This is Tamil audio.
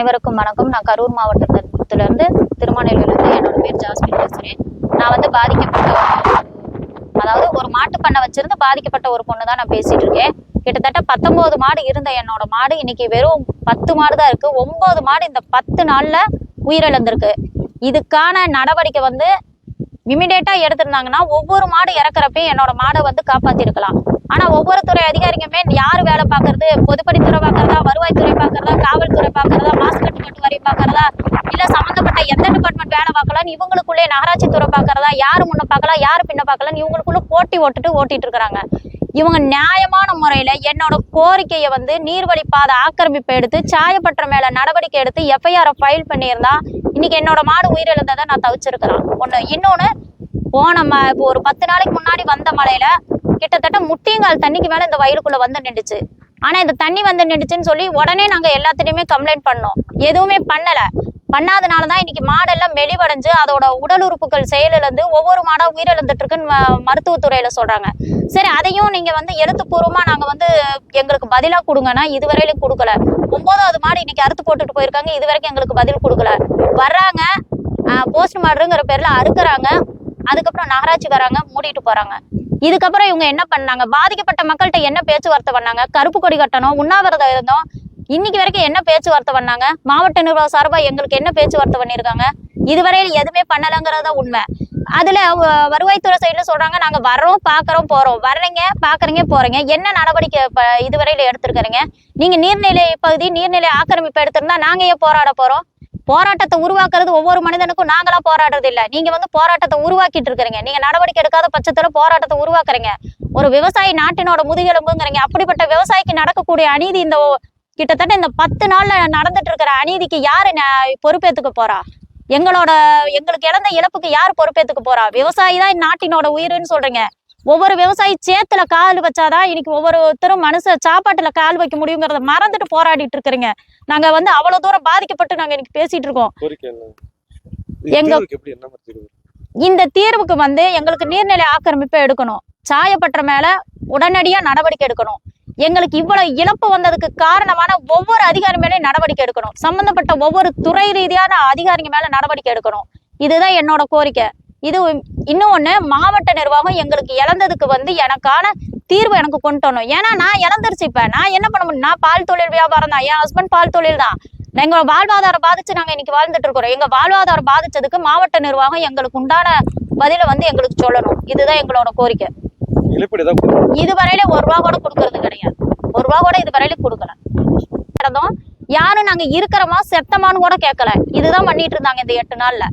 அனைவருக்கும் வணக்கம். நான் கரூர் மாவட்டத்திலிருந்து திருமாநிலையிலிருந்து என்னோட பேர் ஜாஸ்மின் பேசுகிறேன் நான் வந்து பாதிக்கப்பட்ட அதாவது ஒரு மாட்டு பண்ணை வச்சிருந்து பாதிக்கப்பட்ட ஒரு பொண்ணு தான் நான் பேசிகிட்டு இருக்கேன். கிட்டத்தட்ட பத்தொம்போது மாடு இருந்த என்னோட மாடு இன்னைக்கு வெறும் பத்து மாடு தான் இருக்குது ஒம்பது மாடு இந்த பத்து நாளில் உயிரிழந்திருக்கு. இதுக்கான நடவடிக்கை வந்து இமிடியேட்டாக எடுத்திருந்தாங்கன்னா ஒவ்வொரு மாடு இறக்குறப்பையும் என்னோட மாடை வந்து காப்பாற்றிருக்கலாம் ஆனால் ஒவ்வொரு துறை அதிகாரிக்குமே யார் வேலை பார்க்கறது பொதுப்பணித்துறை பார்க்கறதா வருவாய் பார்க்கறதா காவல்துறை பார்க்கறதா மாசு கட்டுப்பாட்டு வரி பார்க்கறதா இல்ல சம்பந்தப்பட்ட எந்த டிபார்ட்மெண்ட் வேலை பார்க்கலாம்னு இவங்களுக்குள்ளே நகராட்சி துறை பார்க்கறதா யார் முன்ன பார்க்கலாம் யாரு பின்ன பார்க்கலாம்னு இவங்களுக்குள்ள போட்டி ஓட்டுட்டு ஓட்டிட்டு இருக்கிறாங்க இவங்க நியாயமான முறையில என்னோட கோரிக்கையை வந்து நீர்வழி பாதை ஆக்கிரமிப்பு எடுத்து சாயப்பற்ற மேலே நடவடிக்கை எடுத்து எஃப்ஐஆரை ஃபைல் பண்ணியிருந்தா இன்னைக்கு என்னோட மாடு உயிரிழந்ததை நான் தவிச்சிருக்கிறேன். ஒன்று இன்னொன்னு போன ம இப்போ ஒரு பத்து நாளைக்கு முன்னாடி வந்த மழையில கிட்டத்தட்ட முட்டியங்கால் தண்ணிக்கு மேலே இந்த வயலுக்குள்ள வந்து நின்றுச்சு ஆனா இந்த தண்ணி வந்து நின்றுச்சுன்னு சொல்லி உடனே நாங்க எல்லாத்துலேயுமே கம்ப்ளைண்ட் பண்ணோம். எதுவுமே பண்ணலை. பண்ணாதனால தான் இன்னைக்கு மாடெல்லாம் மெலிவடைஞ்சு அதோட உடல் உறுப்புகள் செயலிழந்து ஒவ்வொரு மாடா உயிரிழந்துட்டு இருக்குன்னு மருத்துவத்துறையில சொல்றாங்க. சரி அதையும் நீங்க வந்து எழுத்துப்பூர்வமா நாங்க வந்து எங்களுக்கு பதிலா கொடுங்கன்னா இதுவரையிலும் கொடுக்கல. ஒன்பதாவது மாடு இன்னைக்கு அறுத்து போட்டுட்டு போயிருக்காங்க இது வரைக்கும் எங்களுக்கு பதில் கொடுக்கல. வர்றாங்க போஸ்ட் மாடுங்கிற பேர்ல அறுக்குறாங்க அதுக்கப்புறம் நகராட்சி வராங்க மூடிட்டு போறாங்க. இதுக்கப்புறம் இவங்க என்ன பண்ணாங்க? பாதிக்கப்பட்ட மக்கள்கிட்ட என்ன பேச்சுவார்த்தை பண்ணாங்க? கருப்பு கொடி கட்டணும் உண்ணாவிரதம் இருந்தோம் இன்னைக்கு வரைக்கும் என்ன பேச்சுவார்த்தை பண்ணாங்க? மாவட்ட நிர்வாக சார்பா எங்களுக்கு என்ன பேச்சுவார்த்தை பண்ணியிருக்காங்க இதுவரையில் எதுவுமே பண்ணலங்கிறத உண்மை. அதுல வருவாய்த்துறை சைடுல சொல்றாங்க நாங்க வர்றோம் பாக்குறோம் போறோம். வர்றீங்க பாக்குறீங்க போறீங்க. என்ன நடவடிக்கை இப்ப இதுவரையில எடுத்திருக்கிறீங்க? நீங்க நீர்நிலை பகுதி நீர்நிலை ஆக்கிரமிப்பு எடுத்திருந்தா நாங்க ஏன் போராட போறோம்? போராட்டத்தை உருவாக்குறது ஒவ்வொரு மனிதனுக்கும் நாங்களா போராடுறது இல்ல. நீங்க வந்து போராட்டத்தை உருவாக்கிட்டு இருக்கிறீங்க. நீங்க நடவடிக்கை எடுக்காத பட்சத்துல போராட்டத்தை உருவாக்குறீங்க. ஒரு விவசாயி நாட்டினோட முதுகெலும்புங்கிறீங்க. அப்படிப்பட்ட விவசாயிக்கு நடக்கக்கூடிய அநீதி இந்த கிட்டத்தட்ட இந்த பத்து நாள்ல நடந்துட்டு இருக்கிற அநீதிக்கு யாரு பொறுப்பேத்துக்க போறா? எங்களோட எங்களுக்கு இழந்த இழப்புக்கு யார் பொறுப்பேத்துக்க போறா? விவசாயி தான் நாட்டினோட உயிருன்னு சொல்றீங்க. ஒவ்வொரு விவசாயி சேத்துல கால் வச்சாதான் இன்னைக்கு ஒவ்வொருத்தரும் மனுஷ சாப்பாட்டுல கால் வைக்க முடியுங்கிறத மறந்துட்டு போராடிட்டு இருக்கிறீங்க. நாங்க வந்து அவ்வளவு தூரம் பாதிக்கப்பட்டு நாங்க இன்னைக்கு பேசிட்டு இருக்கோம். எங்க- இந்த தீர்வுக்கு வந்து எங்களுக்கு நீர்நிலை ஆக்கிரமிப்பு எடுக்கணும். சாயப்பற்ற மேல உடனடியா நடவடிக்கை எடுக்கணும். எங்களுக்கு இவ்வளவு இழப்பு வந்ததுக்கு காரணமான ஒவ்வொரு அதிகாரி மேலே நடவடிக்கை எடுக்கணும். சம்பந்தப்பட்ட ஒவ்வொரு துறை ரீதியான அதிகாரிங்க மேல நடவடிக்கை எடுக்கணும். இதுதான் என்னோட கோரிக்கை. இது இன்னொன்னு மாவட்ட நிர்வாகம் எங்களுக்கு இழந்ததுக்கு வந்து எனக்கான தீர்வு எனக்கு கொண்டு வரணும். ஏன்னா நான் இழந்துருச்சு இப்ப. நான் என்ன பண்ண முடியும்? நான் பால் தொழில் வியாபாரம் தான். என் ஹஸ்பண்ட் பால் தொழில் தான். எங்க வாழ்வாதாரம் பாதிச்சு நாங்க இன்னைக்கு வாழ்ந்துட்டு இருக்கிறோம். எங்க வாழ்வாதாரம் பாதிச்சதுக்கு மாவட்ட நிர்வாகம் எங்களுக்கு உண்டான பதில வந்து எங்களுக்கு சொல்லணும். இதுதான் எங்களோட கோரிக்கை. இழப்பீடு தான் இதுவரையில ஒரு ரூபா கூட கொடுக்கறது கிடையாது. ஒரு ரூபா கூட இதுவரையில கொடுக்கல. கிடந்தோம் யாரும் நாங்க இருக்கிறோமா செத்தமான்னு கூட கேட்கல. இதுதான் பண்ணிட்டு இருந்தாங்க இந்த எட்டு நாள்ல.